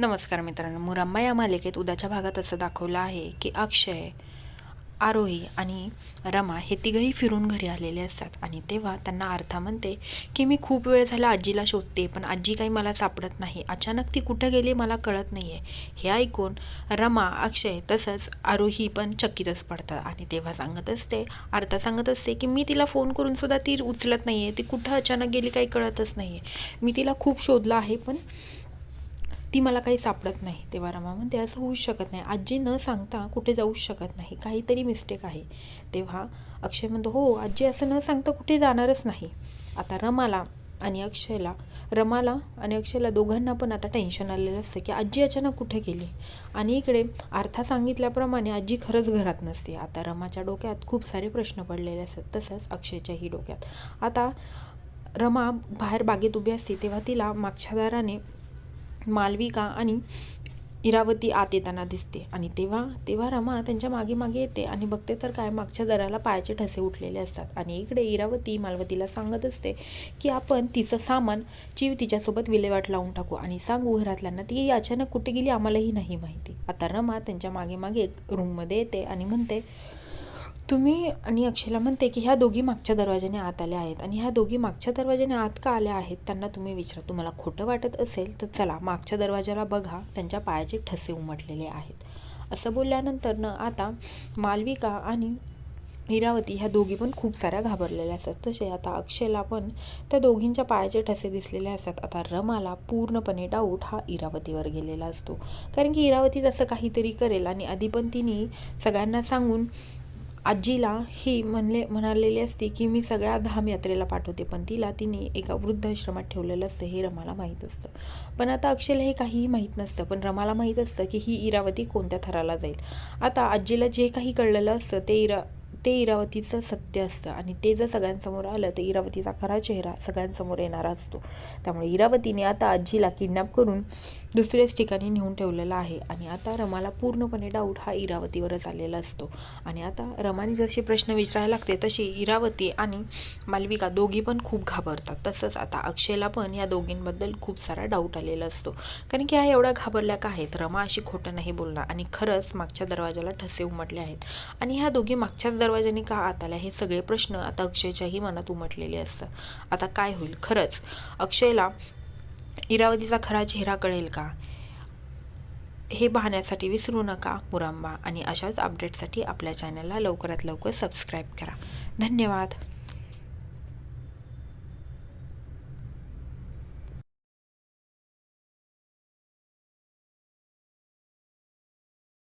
नमस्कार मित्रांनो मुरंबा या मालिकेत उद्याच्या भागात असं दाखवलं आहे की अक्षय आरोही आणि रमा हे तिघही फिरून घरी आलेले असतात. आणि तेव्हा त्यांना अर्था म्हणते की मी खूप वेळ झाला आजीला शोधते पण आजी काही मला सापडत नाही. अचानक ती कुठं गेली मला कळत नाही आहे हे ऐकून रमा अक्षय तसंच आरोही पण चकितच पडतात आणि तेव्हा सांगत असते अर्था सांगत असते की मी तिला फोन करून सुद्धा ती उचलत नाही आहे ती कुठं अचानक गेली काही कळतच नाही आहे मी तिला खूप शोधलं आहे पण ती मला काही सापडत नाही तेव्हा रमा म्हणते असं होऊच शकत नाही. आजी न सांगता कुठे जाऊच शकत नाही. काहीतरी मिस्टेक आहे. तेव्हा अक्षय म्हणतो हो आजी असं न सांगता कुठे जाणारच नाही. आता रमाला आणि अक्षयला रमाला आणि अक्षयला दोघांना पण आता टेन्शन आलेलं असतं की आजी अचानक कुठे गेली? आणि इकडे अर्था सांगितल्याप्रमाणे आजी खरंच घरात नसते. आता रमाच्या डोक्यात खूप सारे प्रश्न पडलेले असतात तसंच अक्षयच्याही डोक्यात. आता रमा बाहेर बागेत उभी असते तेव्हा तिला मागच्या दाराने मालविका आणि इरावती आत येताना दिसते. आणि तेव्हा तेव्हा रमा त्यांच्या मागे मागे येते आणि बघते तर काय मागच्या दराला पायाचे ठसे उठलेले असतात. आणि इकडे इरावती मालवतीला सांगत असते की आपण तिचं सामान ची तिच्यासोबत विल्हेवाट लावून टाकू आणि सांगू घरातल्यांना ती अचानक कुठे गेली? आम्हालाही नाही माहिती. आता रमा त्यांच्या मागे मागे रूममध्ये येते आणि म्हणते तुम्ही आणि अक्षयला म्हणते की ह्या दोघी मागच्या दरवाजाने आत आल्या आहेत आणि ह्या दोघी मागच्या दरवाजाने आत का आल्या आहेत त्यांना तुम्ही विचारा. तुम्हाला खोटं वाटत असेल तर चला मागच्या दरवाजाला बघा. त्यांच्या पायाचे ठसे उमटलेले आहेत. असं बोलल्यानंतर न आता मालविका आणि इरावती ह्या दोघी पण खूप साऱ्या घाबरलेल्या असतात. तसे आता अक्षयला पण त्या दोघींच्या पायाचे ठसे दिसलेले असतात. आता रमाला पूर्णपणे डाऊट हा इरावतीवर गेलेला असतो. कारण की इरावती जसं काहीतरी करेल आणि आधी पण तिने सगळ्यांना सांगून आजीला ही म्हणले म्हणालेली असते की मी सगळ्या धाम यात्रेला पाठवते पण तिला तिने एका वृद्धाश्रमात ठेवलेलं असतं हे रमाला माहीत असतं. पण आता अक्षयला हे काहीही माहीत नसतं पण रमाला माहीत असतं की ही इरावती कोणत्या थराला जाईल. आता आजीला जे काही कळलेलं असतं ते इरा ते इरावतीचं सत्य असतं. आणि ते जर सगळ्यांसमोर आलं तर इरावतीचा खरा चेहरा सगळ्यांसमोर येणारा असतो. त्यामुळे इरावतीने आता आजीला किडनॅप करून दुसऱ्याच ठिकाणी नेऊन ठेवलेला आहे. आणि आता रमाला पूर्णपणे डाऊट हा इरावतीवरच आलेला असतो. आणि आता रमाने जसे प्रश्न विचारायला लागते तशी इरावती आणि मालविका दोघी पण खूप घाबरतात. तसंच आता अक्षयला पण या दोघींबद्दल खूप सारा डाऊट आलेला असतो. कारण की हा एवढ्या घाबरल्या का आहेत. रमा अशी खोटं नाही बोलणार. आणि खरंच मागच्या दरवाजाला ठसे उमटले आहेत. आणि ह्या दोघी मागच्याच दरवाजाने का आत आला हे सगळे प्रश्न आता अक्षयच्याही मनात उमटलेले असतात. आता काय होईल? खरंच अक्षयला इरावतीचा खरा चेहरा कळेल का? हे पाहण्यासाठी विसरू नका मुरांबा आणि अशाच अपडेटसाठी आपल्या चॅनलला लवकरात लवकर सबस्क्राईब करा. धन्यवाद.